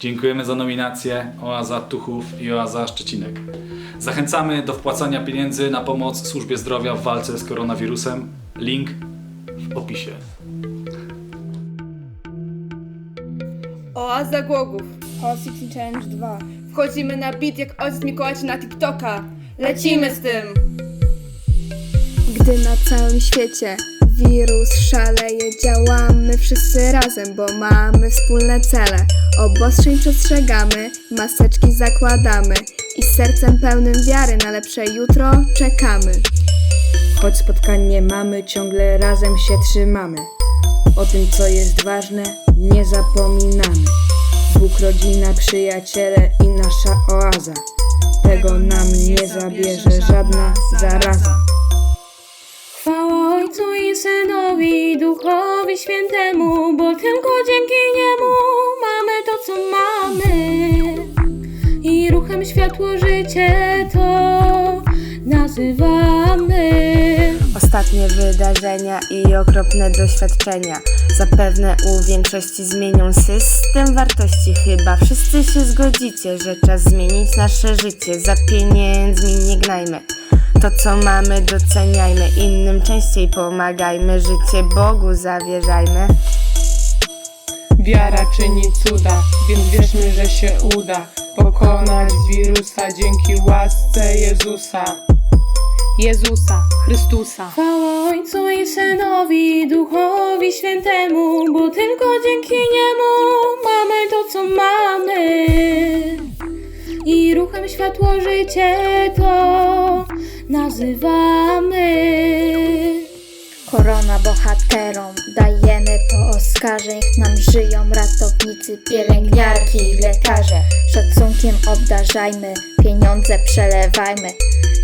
Dziękujemy za nominację Oaza Tuchów i Oaza Szczecinek. Zachęcamy do wpłacania pieniędzy na pomoc służbie zdrowia w walce z koronawirusem. Link w opisie. Oaza Głogów. Hot City Challenge 2. Wchodzimy na beat jak ojciec Mikołaj na TikToka. Lecimy z tym! Gdy na całym świecie wirus szaleje, działamy wszyscy razem, bo mamy wspólne cele. Obostrzeń przestrzegamy, maseczki zakładamy i z sercem pełnym wiary na lepsze jutro czekamy. Choć spotkanie mamy, ciągle razem się trzymamy. O tym, co jest ważne, nie zapominamy. Bóg, rodzina, przyjaciele i nasza oaza. Tego nam nie zabierze żadna zaraza. Synowi, Duchowi Świętemu, bo tylko dzięki Niemu mamy to, co mamy. I ruchem światło życie to nazywamy. Ostatnie wydarzenia i okropne doświadczenia zapewne u większości zmienią system wartości. Chyba wszyscy się zgodzicie, że czas zmienić nasze życie. Za pieniędzmi nie gnajmy. To co mamy doceniajmy, innym częściej pomagajmy, życie Bogu zawierzajmy. Wiara czyni cuda, więc wierzmy, że się uda pokonać wirusa dzięki łasce Jezusa. Jezusa, Chrystusa. Chwała Ojcu i Synowi, Duchowi Świętemu, bo tylko dzięki Niemu mamy to, co mamy. I ruchem światło życie to nazywamy. Korona bohaterom dajemy po Oscarze nam żyją ratownicy, pielęgniarki i lekarze. Szacunkiem obdarzajmy, pieniądze przelewajmy.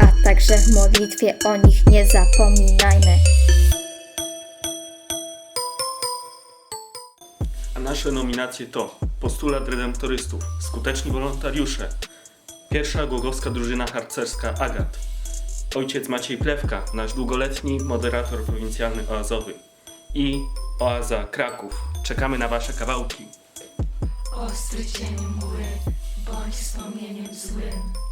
A także w modlitwie o nich nie zapominajmy. A nasze nominacje to Postulat Redemptorystów, Skuteczni Wolontariusze, Pierwsza Głogowska Drużyna Harcerska Agat, Ojciec Maciej Plewka, nasz długoletni moderator prowincjalny oazowy i Oaza Kraków. Czekamy na Wasze kawałki. Ostry cień mgły, bądź wspomnieniem złym.